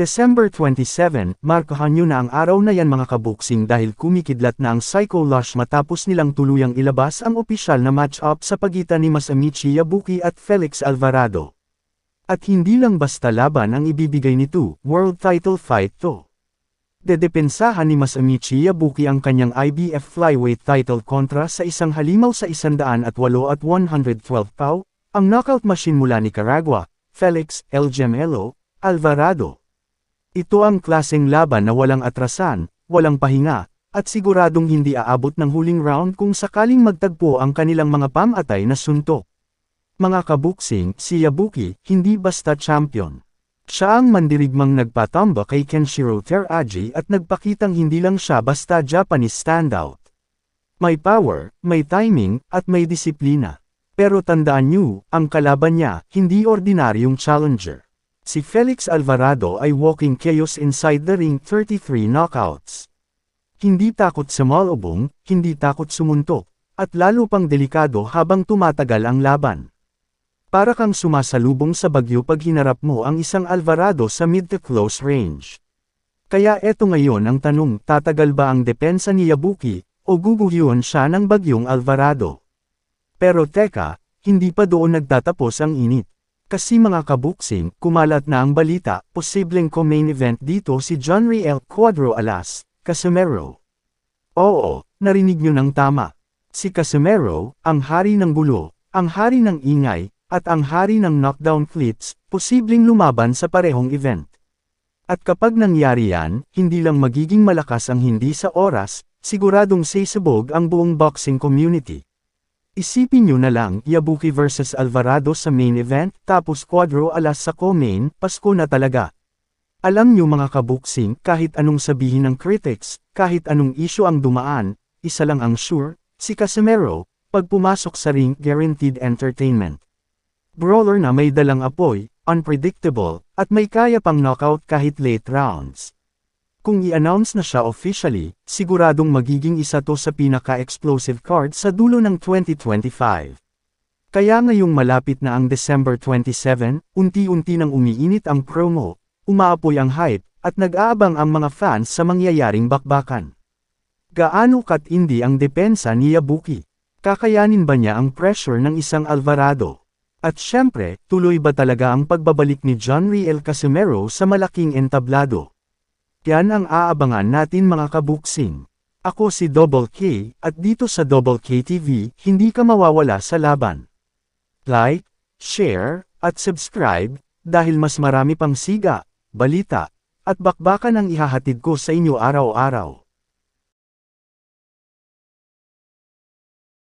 December 27, markahan nyo na ang araw na yan mga kabuksing dahil kumikidlat na ang Psycho Lush matapos nilang tuluyang ilabas ang opisyal na match-up sa pagitan ni Masamichi Yabuki at Felix Alvarado. At hindi lang basta laban ang ibibigay nito, world title fight to. Dedepensahan ni Masamichi Yabuki ang kanyang IBF flyweight title kontra sa isang halimaw sa 108 at 112 pow, ang knockout machine mula Nicaragua, Felix El Gemelo Alvarado. Ito ang klaseng laban na walang atrasan, walang pahinga, at siguradong hindi aabot ng huling round kung sakaling magtagpo ang kanilang mga pamatay na suntok. Mga kabuksing, si Yabuki, hindi basta champion. Siya ang mandirigmang nagpatamba kay Kenshiro Teraji at nagpakitang hindi lang siya basta Japanese standout. May power, may timing, at may disiplina. Pero tandaan niyo, ang kalaban niya, hindi ordinaryong challenger. Si Felix Alvarado ay walking chaos inside the ring 33 knockouts. Hindi takot sa malubong, hindi takot sumuntok, at lalo pang delikado habang tumatagal ang laban. Para kang sumasalubong sa bagyo pag hinarap mo ang isang Alvarado sa mid to close range. Kaya eto ngayon ang tanong, tatagal ba ang depensa ni Yabuki, o guguhyuan siya ng bagyong Alvarado? Pero teka, hindi pa doon nagtatapos ang init. Kasi mga kabuksing, kumalat na ang balita, posibleng co-main event dito si John Riel Cuadro Alas, Casimero. Oo, narinig nyo ng tama. Si Casimero, ang hari ng gulo, ang hari ng ingay, at ang hari ng knockdown fleets, posibleng lumaban sa parehong event. At kapag nangyari yan, hindi lang magiging malakas ang hindi sa oras, siguradong sisabog ang buong boxing community. Isipin nyo na lang, Yabuki vs Alvarado sa main event, tapos Quadro alas sa co-main, Pasko na talaga. Alam nyo mga kabuksing, kahit anong sabihin ng critics, kahit anong issue ang dumaan, isa lang ang sure, si Casimero, pag pumasok sa ring, guaranteed entertainment. Brawler na may dalang apoy, unpredictable, at may kaya pang knockout kahit late rounds. Kung i-announce na siya officially, siguradong magiging isa to sa pinaka-explosive card sa dulo ng 2025. Kaya ngayong malapit na ang December 27, unti-unti nang umiinit ang promo, umaapoy ang hype, at nag-aabang ang mga fans sa mangyayaring bakbakan. Gaano katindi ang depensa ni Yabuki? Kakayanin ba niya ang pressure ng isang Alvarado? At syempre, tuloy ba talaga ang pagbabalik ni John Riel Casimero sa malaking entablado? Yan ang aabangan natin mga kabuksing. Ako si Double K, at dito sa Double K TV, hindi ka mawawala sa laban. Like, share, at subscribe, dahil mas marami pang siga, balita, at bakbakan ang ihahatid ko sa inyo araw-araw.